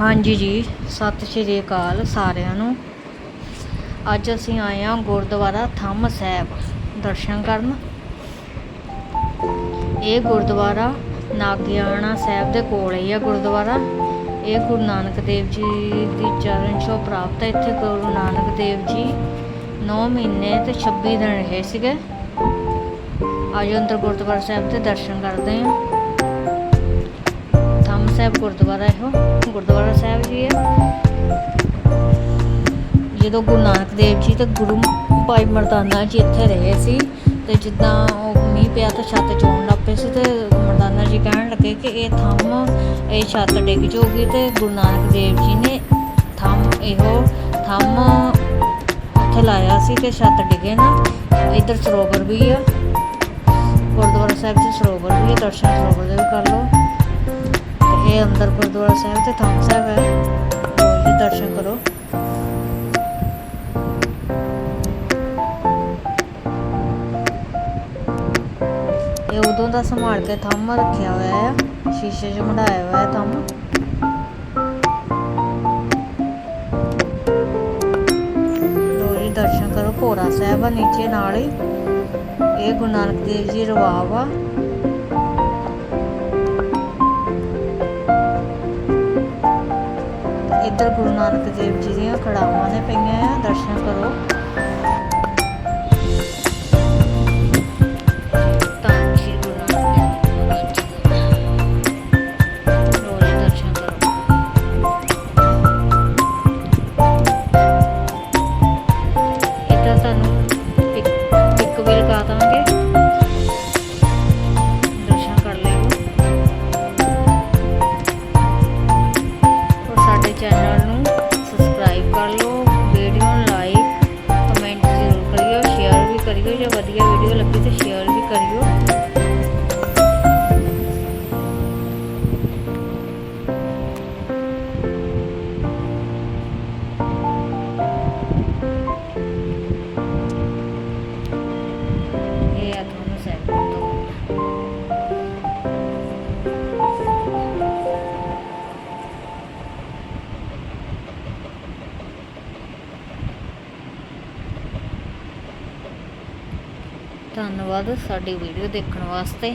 ਹਾਂਜੀ ਜੀ, ਸਤਿ ਸ਼੍ਰੀ ਅਕਾਲ ਸਾਰਿਆਂ ਨੂੰ। ਅੱਜ ਅਸੀਂ ਆਏ ਹਾਂ ਗੁਰਦੁਆਰਾ ਥੰਮ ਸਾਹਿਬ ਦਰਸ਼ਨ ਕਰਨ। ਇਹ ਗੁਰਦੁਆਰਾ ਨਾਗਿਆਣਾ ਸਾਹਿਬ ਦੇ ਕੋਲ ਹੀ ਹੈ ਗੁਰਦੁਆਰਾ। ਇਹ ਗੁਰੂ ਨਾਨਕ ਦੇਵ ਜੀ ਦੀ ਚਰਨ ਛੋਹ ਪ੍ਰਾਪਤ ਹੈ। ਇੱਥੇ ਗੁਰੂ ਨਾਨਕ ਦੇਵ ਜੀ 9 ਮਹੀਨੇ ਤੇ 26 ਦਿਨ ਰਹੇ ਸੀਗੇ। ਅੱਜ ਅੰਦਰ ਗੁਰਦੁਆਰਾ ਸਾਹਿਬ ਦੇ ਦਰਸ਼ਨ ਕਰਦੇ ਹਾਂ। ਸਾਹਿਬ ਗੁਰਦੁਆਰਾ ਇਹੋ, ਗੁਰਦੁਆਰਾ ਸਾਹਿਬ ਜੀ ਹੈ। ਜਦੋਂ ਗੁਰੂ ਨਾਨਕ ਦੇਵ ਜੀ ਤੇ ਗੁਰੂ ਭਾਈ ਮਰਦਾਨਾ ਜੀ ਇੱਥੇ ਰਹੇ ਸੀ ਤੇ ਜਿੱਦਾਂ ਉਹ ਮੀਂਹ ਪਿਆ ਤਾਂ ਛੱਤ ਚੋਣ ਲੱਗ ਪਏ ਸੀ ਤੇ ਮਰਦਾਨਾ ਜੀ ਕਹਿਣ ਲੱਗੇ ਕਿ ਇਹ ਥੰਮ, ਇਹ ਛੱਤ ਡਿੱਗ ਜਾਊਗੀ ਤੇ ਗੁਰੂ ਨਾਨਕ ਦੇਵ ਜੀ ਨੇ ਥੰਮ ਇਹੋ, ਥੰਮ ਉੱਥੇ ਲਾਇਆ ਸੀ ਤੇ ਛੱਤ ਡਿੱਗੇ ਨਾ, ਇੱਧਰ ਸਰੋਵਰ ਵੀ ਆ। ਗੁਰਦੁਆਰਾ ਸਾਹਿਬ 'ਚ ਸਰੋਵਰ ਵੀ ਹੈ ਦਰਸ਼ਨ ਸਰੋਵਰ ਦੇ ਵੀ ਕਰ ਲਓ। ਤੇ ਅੰਦਰ ਗੁਰਦੁਆਰਾ ਸਾਹਿਬ ਤੇ ਥੰਮ ਸਾਹਿਬ ਹੈ। ਹੋਰ ਵੀ ਦਰਸ਼ਨ ਕਰੋ। ਇਹ ਉਦੋਂ ਦਾ ਸੰਭਾਲ ਕੇ ਥੰਮ ਰੱਖਿਆ ਹੋਇਆ ਹੈ। ਸ਼ੀਸ਼ੇ 'ਚ ਮੜਾਇਆ ਹੋਇਆ ਹੈ ਥੰਮ। ਲੋ ਦਰਸ਼ਨ ਕਰੋ। ਭੋਰਾ ਸਾਹਿਬ ਆ, ਨੀਚੇ ਨਾਲ ਹੀ। ਇਹ ਗੁਰੂ ਨਾਨਕ ਦੇਵ ਜੀ ਰਵਾਬ ਆ। ਇੱਧਰ ਗੁਰੂ ਨਾਨਕ ਦੇਵ ਜੀ ਦੀਆਂ ਕੜਾਵਾਂ ਨੇ ਪਈਆਂ ਆ ਦਰਸ਼ਨ ਕਰੋ। ਜੇ ਵਧੀਆ ਵੀਡੀਓ ਲੱਗੀ ਤਾਂ ਸ਼ੇਅਰ ਵੀ ਕਰਿਓ। ਧੰਨਵਾਦ ਸਾਡੀ ਵੀਡੀਓ ਦੇਖਣ ਵਾਸਤੇ।